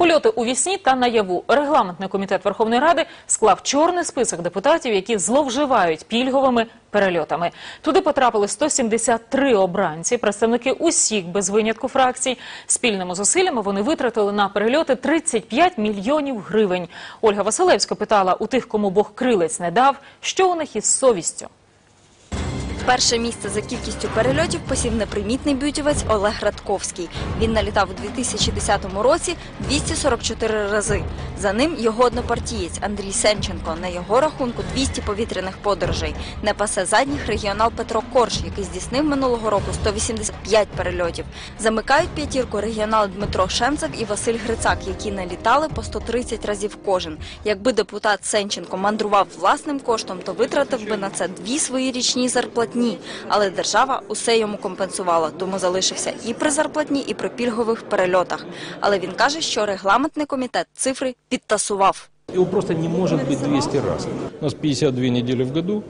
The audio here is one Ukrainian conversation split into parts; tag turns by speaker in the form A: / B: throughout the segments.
A: Польоти у вісні та наяву. Регламентний комітет Верховної Ради склав чорний список депутатів, які зловживають пільговими перельотами. Туди потрапили 173 обранці, представники усіх без винятку фракцій. Спільними зусиллями вони витратили на перельоти 35 мільйонів гривень. Ольга Василевська питала у тих, кому Бог крилець не дав, що у них із совістю.
B: Перше місце за кількістю перельотів посів непримітний бютівець Олег Радковський. Він налітав у 2010 році 244 рази. За ним його однопартієць Андрій Сенченко. На його рахунку 200 повітряних подорожей. Не пасе задніх регіонал Петро Корж, який здійснив минулого року 185 перельотів. Замикають п'ятірку регіонал Дмитро Шемцев і Василь Грицак, які налітали по 130 разів кожен. Якби депутат Сенченко мандрував власним коштом, то витратив би на це дві свої річні зарплатні. Але держава усе йому компенсувала, тому залишився і при зарплатні, і при пільгових перельотах. Але він каже, що регламентний комітет цифри підтасував.
C: Его просто не может быть 200 раз. У нас 52 недели в году,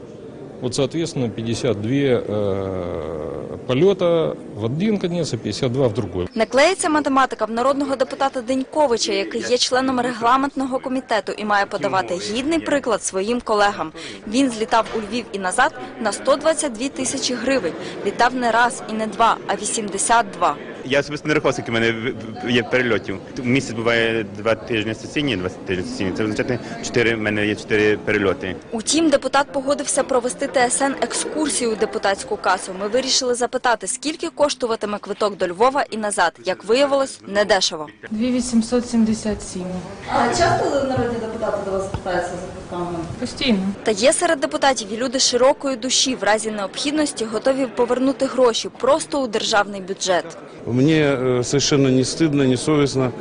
C: вот соответственно 52 э, полета в один конец и 52 в другой.
B: Не клеїться математика в народного депутата Деньковича, який є членом регламентного комітету і має подавати гідний приклад своїм колегам. Він злітав у Львів і назад на 122 тисячі гривень. Літав не раз і не два, а 82.
D: Я особисто не рахував, скільки в мене є перельотів. Місяць буває два тижні сесійні, два тижні сесійні. Це означає, чотири, в мене є чотири перельоти.
B: Утім, депутат погодився провести ТСН екскурсію у депутатську касу. Ми вирішили запитати, скільки коштуватиме квиток до Львова і назад. Як виявилось, недешево.
E: 2877.
B: А часто народні депутати до вас звертаються за квитками?
E: Постійно.
B: Та є серед депутатів і люди широкої душі, в разі необхідності готові повернути гроші просто у державний бюджет.
F: Мне э, совершенно не стыдно, не совестно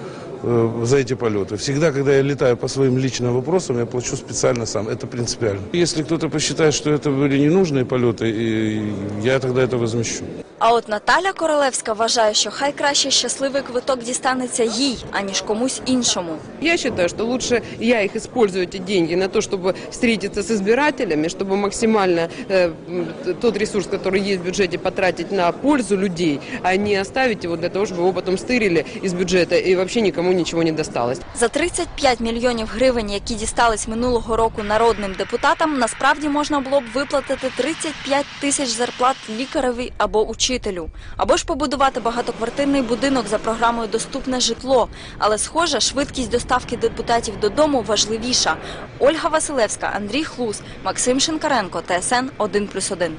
F: э, за эти полеты. Всегда, когда я летаю по своим личным вопросам, я плачу специально сам. Это принципиально. Если кто-то посчитает, что это были ненужные полеты, и я тогда это возмещу.
B: А от Наталя Королевська вважає, що хай краще щасливий квиток дістанеться їй, аніж комусь іншому.
G: Я считаю, что лучше я их использую, эти деньги, на то, чтобы встретиться с избирателями, чтобы максимально э, м, т- тот ресурс, который есть в бюджете, потратить на пользу людей, а не оставить его для того, чтобы его потом стырили из бюджета и вообще никому ничего не досталось.
B: За 35 мільйонів гривень, які дістались минулого року народним депутатам, насправді можна було б виплатити 35 тисяч зарплат лікареві або учителю. Або ж побудувати багатоквартирний будинок за програмою «Доступне житло». Але, схоже, швидкість доставки депутатів додому важливіша. Ольга Василевська, Андрій Хлус, Максим Шинкаренко, ТСН 1+,1.